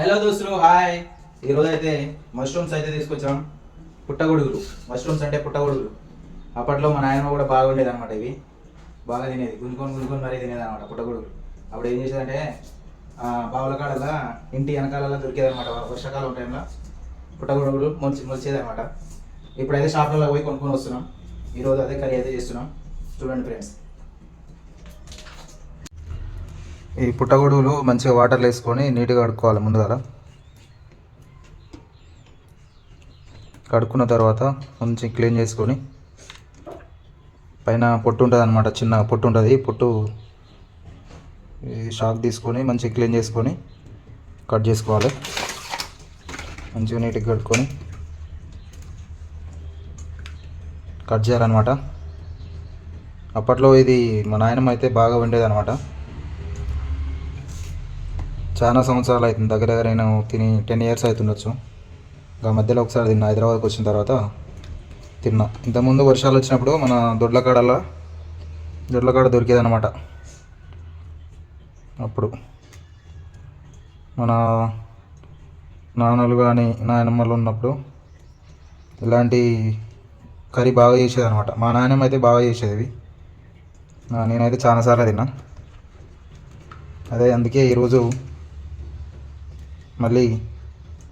Hello దోస్తులు hi ఈరోజు అయితే మష్రూమ్స్ అయితే తీసుకొచ్చాం పుట్టగొడుగులు. మష్రూమ్స్ అంటే పుట్టగొడుగులు. అప్పట్లో మా నాయనమ్మ కూడా బాగుండేది అనమాట ఇవి. బాగా తినేది. గుంజుకొని గుంజుకొని మరీ తినేది అనమాట పుట్టగొడుగులు. అప్పుడు ఏం చేసేదంటే ఆ, బావుల కాడలా ఇంటి వెనకాలలో దొరికేదనమాట వర్షాకాలం టైంలో పుట్టగొడుగులు మొలిచి మొలిచేది అనమాట ఇప్పుడైతే షాప్లలో పోయి కొనుక్కొని వస్తున్నాం. ఈరోజు అదే కర్రీ అయితే చేస్తున్నాం. చూడండి ఫ్రెండ్స్ ఈ పుట్టగొడుగులు మంచిగా వాటర్లో వేసుకొని నీట్గా కడుక్కోవాలి ముందుగా కడుక్కున్న తర్వాత మంచి క్లీన్ చేసుకొని పైన పొట్టు ఉంటుంది అనమాట చిన్న పొట్టు ఉంటుంది. పొట్టు షాక్ తీసుకొని మంచిగా క్లీన్ చేసుకొని కట్ చేసుకోవాలి. మంచిగా నీట్గా కడుక్కొని కట్ చేయాలన్నమాట. అప్పట్లో ఇది మా నాయనమ్మ అయితే బాగా వండేది అనమాట చాలా సంవత్సరాలు అవుతుంది. దగ్గర దగ్గర నేను తిని టెన్ ఇయర్స్ అవుతుండొచ్చు. ఇంకా మధ్యలో ఒకసారి తిన్నా. హైదరాబాద్కి వచ్చిన తర్వాత తిన్నా. ఇంతకుముందు వర్షాలు వచ్చినప్పుడు మన దొడ్లకాడలో దొడ్లకాడ దొరికేది అనమాట అప్పుడు మన నాన్నలు కానీ నాయనమ్మలు ఉన్నప్పుడు ఇలాంటి కర్రీ బాగా చేసేది అనమాట మా నాయనమ్మ అయితే బాగా చేసేది. నేనైతే చాలాసార్లు తిన్నా. అదే అందుకే ఈరోజు మళ్ళీ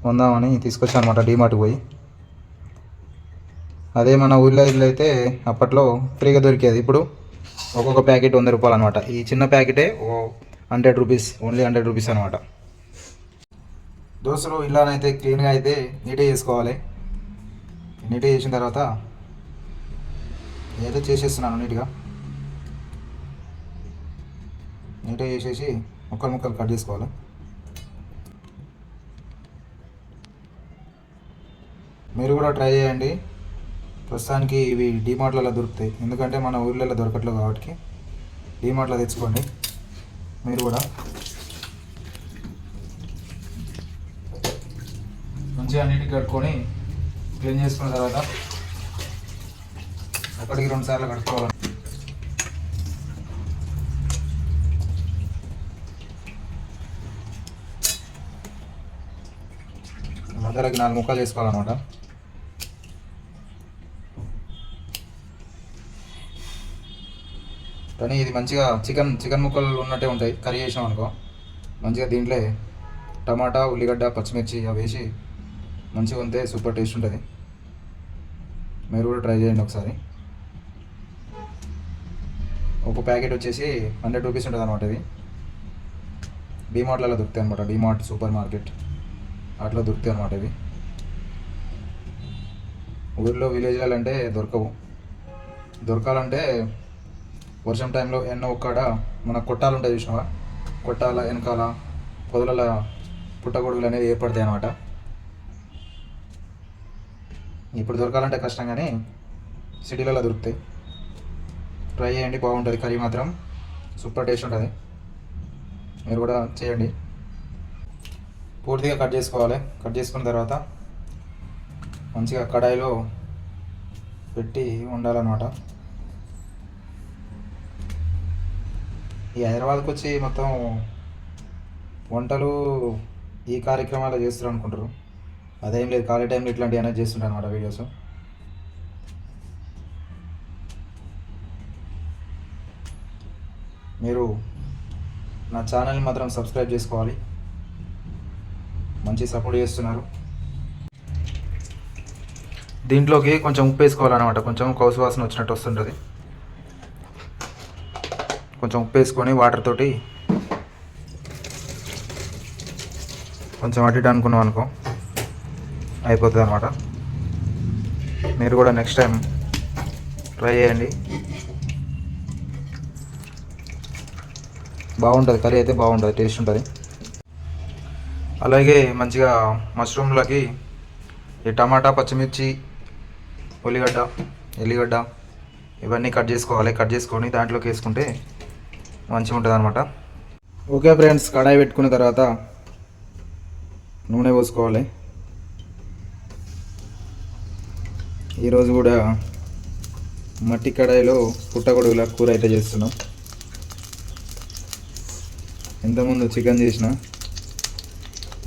కొందామని తీసుకొచ్చాను అనమాట డీమార్ట్కి పోయి. అదే మన ఊళ్ళో ఇల్లు అయితే అప్పట్లో ఫ్రీగా దొరికేది. ఇప్పుడు ఒక్కొక్క ప్యాకెట్ వంద రూపాయలు అనమాట ఈ చిన్న ప్యాకెటే ఓ hundred rupees only hundred rupees అనమాట దోశలు ఇలానైతే క్లీన్గా అయితే నీట్గా చేసుకోవాలి. నీట్గా చేసిన తర్వాత ఏదో చేసేస్తున్నాను నీట్గా. నీట్గా చేసేసి ముక్కలు ముక్కలు కట్ చేసుకోవాలి. మీరు కూడా ట్రై చేయండి. ప్రస్తుతానికి ఇవి డీమార్ట్లలో దొరుకుతాయి. ఎందుకంటే మన ఊర్లలో దొరకట్లేదు కాబట్టి డీమార్ట్లో తెచ్చుకోండి. మీరు కూడా. మంచిగా నీట్గా కట్టుకొని క్లీన్ చేసుకున్న తర్వాత ఒకటికి రెండు సార్లు కట్టుకోవాలి మధ్యలోకి నాలుగు ముక్కలు చేసుకోవాలన్నమాట. కానీ ఇది మంచిగా చికెన్ చికెన్ ముక్కలు ఉన్నట్టే ఉంటాయి. కర్రీ చేసాం అనుకో. మంచిగా దీంట్లో టమాటా ఉల్లిగడ్డ పచ్చిమిర్చి అవి వేసి మంచిగా ఉంటే సూపర్ టేస్ట్ ఉంటుంది. మీరు కూడా ట్రై చేయండి ఒకసారి. ఒక ప్యాకెట్ వచ్చేసి హండ్రెడ్ రూపీస్ ఉంటుంది అనమాట ఇది. డిమార్ట్లలో దొరుకుతాయి అనమాట డిమార్ట్ సూపర్ మార్కెట్. అట్లా దొరుకుతాయి అనమాట ఇవి. ఊర్లో విలేజ్లలో అంటే దొరకవు. దొరకాలంటే వర్షం టైంలో ఎన్నో ఒక్కడ మన కొట్టాలు ఉంటాయి చూసినావా? కొట్టాల వెనకాల పొదల పుట్టగొడుగులు అనేది ఏర్పడతాయి అన్నమాట. ఇప్పుడు దొరకాలంటే కష్టం కానీ సిటీలలో దొరుకుతాయి. ట్రై చేయండి బాగుంటుంది. కర్రీ మాత్రం సూపర్ టేస్ట్ ఉంటుంది. మీరు కూడా చేయండి. పూర్తిగా కట్ చేసుకోవాలి. కట్ చేసుకున్న తర్వాత మంచిగా కడాయిలో పెట్టి ఉండాలన్నమాట. ఈ హైదరాబాద్కి వచ్చి మొత్తం వంటలు ఈ కార్యక్రమాలు చేస్తారు అనుకుంటారు. అదేం లేదు ఖాళీ టైంలో ఇట్లాంటివి అనేది చేస్తుంటాను అనమాట వీడియోస్. మీరు నా ఛానల్ని మాత్రం సబ్స్క్రైబ్ చేసుకోవాలి. మంచి సపోర్ట్ చేస్తున్నారు. దీంట్లోకి కొంచెం ఉప్పు వేసుకోవాలన్నమాట. కొంచెం కౌసు వాసన వచ్చినట్టు వస్తుంటుంది. కొంచెం ఉప్పు వేసుకొని వాటర్ తోటి కొంచెం అటు ఇటు అనుకున్నాం అనుకో అయిపోతుంది అనమాట మీరు కూడా నెక్స్ట్ టైం ట్రై చేయండి. బాగుంటుంది కర్రీ అయితే బాగుంటుంది టేస్ట్ ఉంటుంది. అలాగే మంచిగా మష్రూమ్లకి ఈ టమాటా పచ్చిమిర్చి ఉల్లిగడ్డ ఎల్లిగడ్డ ఇవన్నీ కట్ చేసుకోవాలి. కట్ చేసుకొని దాంట్లోకి వేసుకుంటే మంచిగా ఉంటుంది అనమాట ఓకే ఫ్రెండ్స్ కడాయి పెట్టుకున్న తర్వాత నూనె పోసుకోవాలి. ఈరోజు కూడా మట్టి కడాయిలో పుట్టగొడుగుల కూర అయితే చేస్తున్నాం. ఇంతకుముందు చికెన్ చేసిన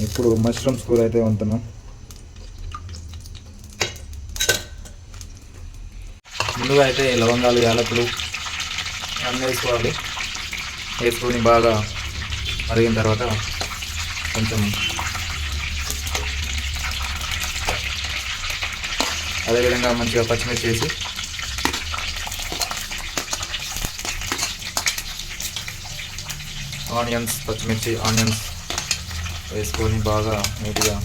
ఇప్పుడు మష్రూమ్స్ కూర అయితే వండుతున్నాం. ముందుగా అయితే లవంగాలు యాలకులు అన్నీ వేసుకోవాలి. వేసుకొని బాగా మరిగిన తర్వాత కొంచెం అదేవిధంగా మంచిగా పచ్చిమిర్చి వేసి ఆనియన్స్ పచ్చిమిర్చి ఆనియన్స్ వేసుకొని బాగా నీట్గా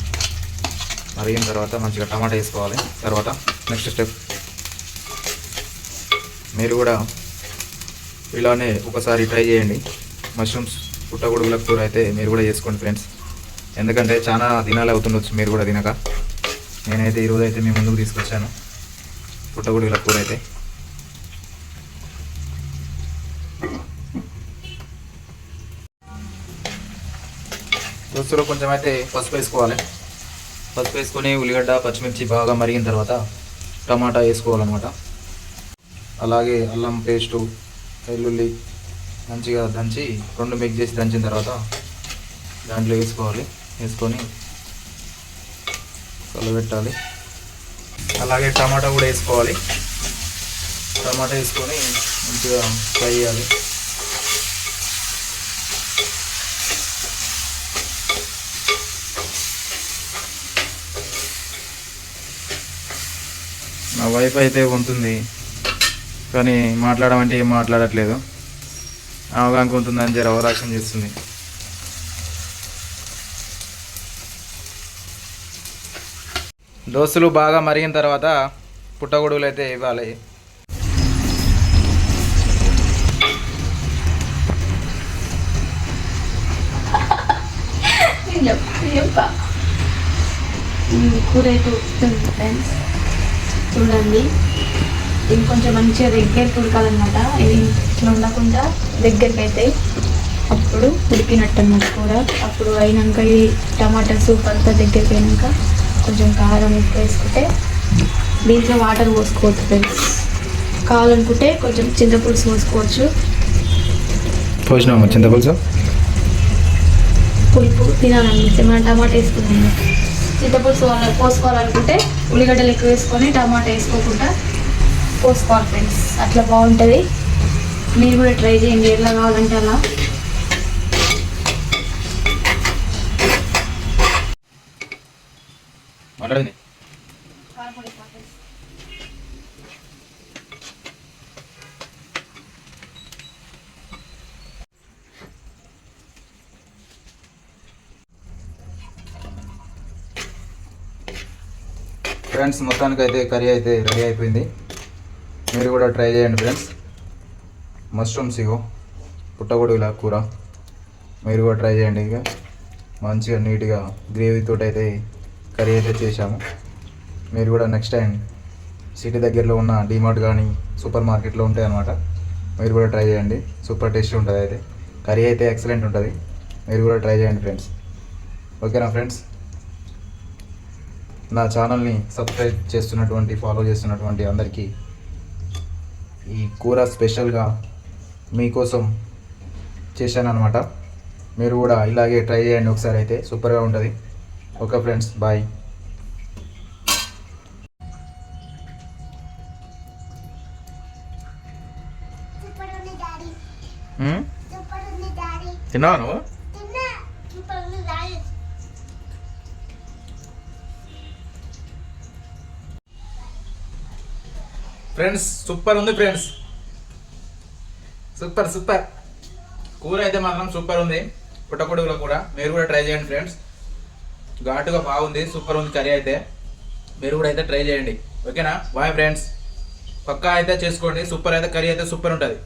మరిగిన తర్వాత మంచిగా టమాటా వేసుకోవాలి. తర్వాత నెక్స్ట్ స్టెప్. మీరు కూడా ఇలానే ఒకసారి ట్రై చేయండి. మష్రూమ్స్ పుట్టగొడుగుల కూర అయితే మీరు కూడా చేసుకోండి ఫ్రెండ్స్ ఎందుకంటే చాలా దినాలు అవుతుండొచ్చు మీరు కూడా తినక. నేనైతే ఈరోజు అయితే మీ ముందుకు తీసుకొచ్చాను. పుట్టగొడుగుల కూర అయితే దోస్తులో కొంచెం అయితే పసుపు వేసుకోవాలి. పసుపు వేసుకొని ఉల్లిగడ్డ పచ్చిమిర్చి బాగా మరిగిన తర్వాత టమాటా వేసుకోవాలన్నమాట. అలాగే అల్లం పేస్టు వెల్లుల్లి మంచిగా దంచి రెండు మిక్స్ చేసి దంచిన తర్వాత దాంట్లో వేసుకోవాలి. వేసుకొని కలబెట్టాలి. అలాగే టమాటా కూడా వేసుకోవాలి. టమాటా వేసుకొని మంచిగా ఫ్రై చేయాలి. నా వైఫ్ అయితే ఉంటుంది కానీ మాట్లాడమంటే ఏం మాట్లాడట్లేదు. అవగాహన ఉంటుందని జర అవరాక్షన్ చేస్తుంది. దోస్తులు బాగా మరిగిన తర్వాత పుట్టగొడుగులు అయితే ఇవ్వాలి. కూర అయితే ఫ్రెండ్స్ చూడండి. ఇది కొంచెం మంచిగా దగ్గరికి ఉడకాలన్నమాట ఇది ఇట్లా ఉండకుండా దగ్గరికి అయితే అప్పుడు ఉడికినట్టు అన్నమాట కూర అప్పుడు అయినాక ఈ టమాటా సూప్ అంతా దగ్గరికి అయినాక కొంచెం కారం ఉప్పు వేసుకుంటే దీంట్లో వాటర్ పోసుకోవచ్చు ఫ్రెండ్స్. కావాలనుకుంటే కొంచెం చింతపులుసు పోసుకోవచ్చు. పోసినాము చింతపులుసు? పులుపు తినాలనిపిస్తే మనం టమాటా వేసుకున్నాము చింతపులుసు పోసుకోవాలనుకుంటే ఉల్లిగడ్డలు ఎక్కువ వేసుకొని టమాటా వేసుకోకుండా పోసుకోవాలి ఫ్రెండ్స్ అట్లా బాగుంటుంది. మీరు కూడా ట్రై చేయండి ఎలా కావాలంటే అలా. మాట్లాడింది. ఫ్రెండ్స్ మొత్తానికి అయితే కర్రీ అయితే రెడీ అయిపోయింది. మీరు కూడా ట్రై చేయండి ఫ్రెండ్స్. మష్రూమ్స్ ఇగో. పుట్టగొడుగుల కూర. మీరు కూడా ట్రై చేయండి ఇక. మంచిగా నీట్గా గ్రేవీతో అయితే కర్రీ అయితే చేశాము. మీరు కూడా నెక్స్ట్ టైం సిటీ దగ్గరలో ఉన్న డిమార్ట్ కానీ సూపర్ మార్కెట్లో ఉంటాయి అన్నమాట మీరు కూడా ట్రై చేయండి. సూపర్ టేస్ట్ ఉంటుంది అయితే. కర్రీ అయితే ఎక్సలెంట్ ఉంటుంది. మీరు కూడా ట్రై చేయండి ఫ్రెండ్స్. ఓకేనా ఫ్రెండ్స్? నా ఛానల్ని సబ్స్క్రైబ్ చేస్తున్నటువంటి ఫాలో చేస్తున్నటువంటి అందరికీ ఈ కూర స్పెషల్గా మీకోసం చేశాను అనమాట మీరు కూడా ఇలాగే ట్రై చేయండి ఒకసారి అయితే. సూపర్గా ఉంటుంది. Okay friends bye. తిన్నావా నువ్వు? ఫ్రెండ్స్ సూపర్ ఉంది ఫ్రెండ్స్ సూపర్ సూపర్ కూర అయితే మాత్రం సూపర్ ఉంది. పుట్టకొడుగులో కూడా. మీరు కూడా ట్రై చేయండి ఫ్రెండ్స్ ఘాటుగా బాగుంది సూపర్ ఉంది కర్రీ అయితే. మీరు కూడా అయితే ట్రై చేయండి. ఓకేనా బాయ్ ఫ్రెండ్స్ పక్కా అయితే చేసుకోండి. సూపర్ అయితే కర్రీ అయితే సూపర్ ఉంటుంది.